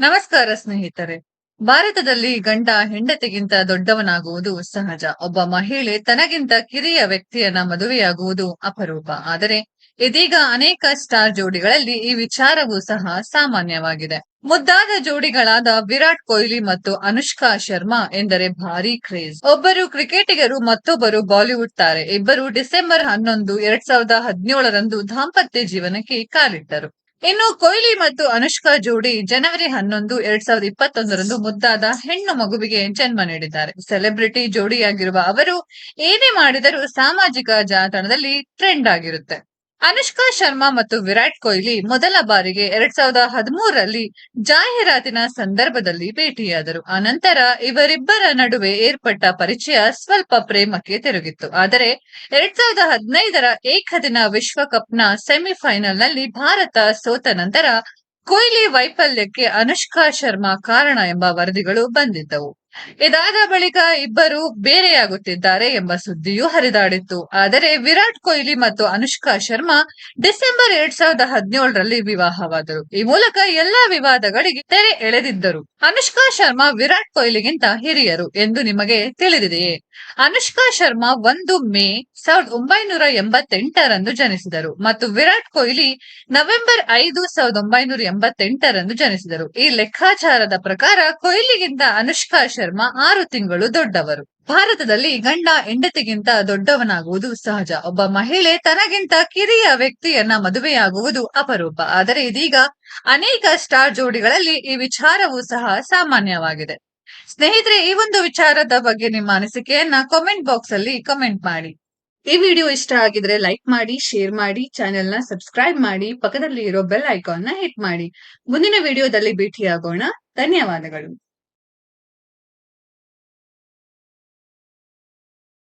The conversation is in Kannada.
ನಮಸ್ಕಾರ ಸ್ನೇಹಿತರೆ. ಭಾರತದಲ್ಲಿ ಗಂಡ ಹೆಂಡತಿಗಿಂತ ದೊಡ್ಡವನಾಗುವುದು ಸಹಜ. ಒಬ್ಬ ಮಹಿಳೆ ತನಗಿಂತ ಕಿರಿಯ ವ್ಯಕ್ತಿಯನ್ನ ಮದುವೆಯಾಗುವುದು ಅಪರೂಪ. ಆದರೆ ಇದೀಗ ಅನೇಕ ಸ್ಟಾರ್ ಜೋಡಿಗಳಲ್ಲಿ ಈ ವಿಚಾರವೂ ಸಹ ಸಾಮಾನ್ಯವಾಗಿದೆ. ಮುದ್ದಾದ ಜೋಡಿಗಳಾದ ವಿರಾಟ್ ಕೊಹ್ಲಿ ಮತ್ತು ಅನುಷ್ಕಾ ಶರ್ಮಾ ಎಂದರೆ ಭಾರಿ ಕ್ರೇಜ್. ಒಬ್ಬರು ಕ್ರಿಕೆಟಿಗರು, ಮತ್ತೊಬ್ಬರು ಬಾಲಿವುಡ್ ತಾರೆ. ಇಬ್ಬರು ಡಿಸೆಂಬರ್ ಹನ್ನೊಂದು, ಎರಡ್ ಸಾವಿರದ ಹದಿನೇಳರಂದು ದಾಂಪತ್ಯ ಜೀವನಕ್ಕೆ ಕಾಲಿಟ್ಟರು. ಇನ್ನು ಕೊಹ್ಲಿ ಮತ್ತು ಅನುಷ್ಕಾ ಜೋಡಿ ಜನವರಿ ಹನ್ನೊಂದು, ಎರಡ್ ಸಾವಿರದ ಇಪ್ಪತ್ತೊಂದರಂದು ಮುದ್ದಾದ ಹೆಣ್ಣು ಮಗುವಿಗೆ ಜನ್ಮ ನೀಡಿದ್ದಾರೆ. ಸೆಲೆಬ್ರಿಟಿ ಜೋಡಿಯಾಗಿರುವ ಅವರು ಏನೇ ಮಾಡಿದರೂ ಸಾಮಾಜಿಕ ಜಾಲತಾಣದಲ್ಲಿ ಟ್ರೆಂಡ್ ಆಗಿರುತ್ತೆ. ಅನುಷ್ಕಾ ಶರ್ಮಾ ಮತ್ತು ವಿರಾಟ್ ಕೊಹ್ಲಿ ಮೊದಲ ಬಾರಿಗೆ ಎರಡ್ ಸಾವಿರದ ಹದಿಮೂರರಲ್ಲಿ ಜಾಹೀರಾತಿನ ಸಂದರ್ಭದಲ್ಲಿ ಭೇಟಿಯಾದರು. ಅನಂತರ ಇವರಿಬ್ಬರ ನಡುವೆ ಏರ್ಪಟ್ಟ ಪರಿಚಯ ಸ್ವಲ್ಪ ಪ್ರೇಮಕ್ಕೆ ತಿರುಗಿತ್ತು. ಆದರೆ ಎರಡ್ ಸಾವಿರದ ಹದಿನೈದರ ಏಕದಿನ ವಿಶ್ವಕಪ್ನ ಸೆಮಿಫೈನಲ್ನಲ್ಲಿ ಭಾರತ ಸೋತ ನಂತರ ಕೊಹ್ಲಿ ವೈಫಲ್ಯಕ್ಕೆ ಅನುಷ್ಕಾ ಶರ್ಮಾ ಕಾರಣ ಎಂಬ ವರದಿಗಳು ಬಂದಿದ್ದವು. ಇದಾದ ಬಳಿಕ ಇಬ್ಬರು ಬೇರೆಯಾಗುತ್ತಿದ್ದಾರೆ ಎಂಬ ಸುದ್ದಿಯೂ ಹರಿದಾಡಿತ್ತು. ಆದರೆ ವಿರಾಟ್ ಕೊಹ್ಲಿ ಮತ್ತು ಅನುಷ್ಕಾ ಶರ್ಮಾ ಡಿಸೆಂಬರ್ ಎರಡ್ ಸಾವಿರದ ಹದಿನೇಳರಲ್ಲಿ ವಿವಾಹವಾದರು. ಈ ಮೂಲಕ ಎಲ್ಲಾ ವಿವಾದಗಳಿಗೆ ತೆರೆ ಎಳೆದಿದ್ದರು. ಅನುಷ್ಕಾ ಶರ್ಮಾ ವಿರಾಟ್ ಕೊಹ್ಲಿಗಿಂತ ಹಿರಿಯರು ಎಂದು ನಿಮಗೆ ತಿಳಿದಿದೆಯೇ? ಅನುಷ್ಕಾ ಶರ್ಮಾ ಒಂದು ಮೇ ಸಾವಿರದ ಒಂಬೈನೂರ ಎಂಬತ್ತೆಂಟರಂದು ಜನಿಸಿದರು ಮತ್ತು ವಿರಾಟ್ ಕೊಹ್ಲಿ ನವೆಂಬರ್ ಐದು ಸಾವಿರದ ಒಂಬೈನೂರ ಎಂಬತ್ತೆಂಟರಂದು ಜನಿಸಿದರು. ಈ ಲೆಕ್ಕಾಚಾರದ ಪ್ರಕಾರ ಕೊಹ್ಲಿಗಿಂತ ಅನುಷ್ಕಾ ಶರ್ಮಾ ಆರು ತಿಂಗಳು ದೊಡ್ಡವರು. ಭಾರತದಲ್ಲಿ ಗಂಡ ಹೆಂಡತಿಗಿಂತ ದೊಡ್ಡವನಾಗುವುದು ಸಹಜ. ಒಬ್ಬ ಮಹಿಳೆ ತನಗಿಂತ ಕಿರಿಯ ವ್ಯಕ್ತಿಯನ್ನ ಮದುವೆಯಾಗುವುದು ಅಪರೂಪ. ಆದರೆ ಇದೀಗ ಅನೇಕ ಸ್ಟಾರ್ ಜೋಡಿಗಳಲ್ಲಿ ಈ ವಿಚಾರವೂ ಸಹ ಸಾಮಾನ್ಯವಾಗಿದೆ. ಸ್ನೇಹಿತರೆ, ಈ ಒಂದು ವಿಚಾರದ ಬಗ್ಗೆ ನಿಮ್ಮ ಅನಿಸಿಕೆಯನ್ನ ಕಾಮೆಂಟ್ ಬಾಕ್ಸ್ ಅಲ್ಲಿ ಕಮೆಂಟ್ ಮಾಡಿ. ಈ ವಿಡಿಯೋ ಇಷ್ಟ ಆಗಿದ್ರೆ ಲೈಕ್ ಮಾಡಿ ಶೇರ್ ಮಾಡಿ ಚಾನೆಲ್ನ ಸಬ್ಸ್ಕ್ರೈಬ್ ಮಾಡಿ ಪಕ್ಕದಲ್ಲಿ ಇರೋ ಬೆಲ್ ಐಕಾನ್ನ ಹಿಟ್ ಮಾಡಿ. ಮುಂದಿನ ವಿಡಿಯೋದಲ್ಲಿ ಭೇಟಿಯಾಗೋಣ. ಧನ್ಯವಾದಗಳು.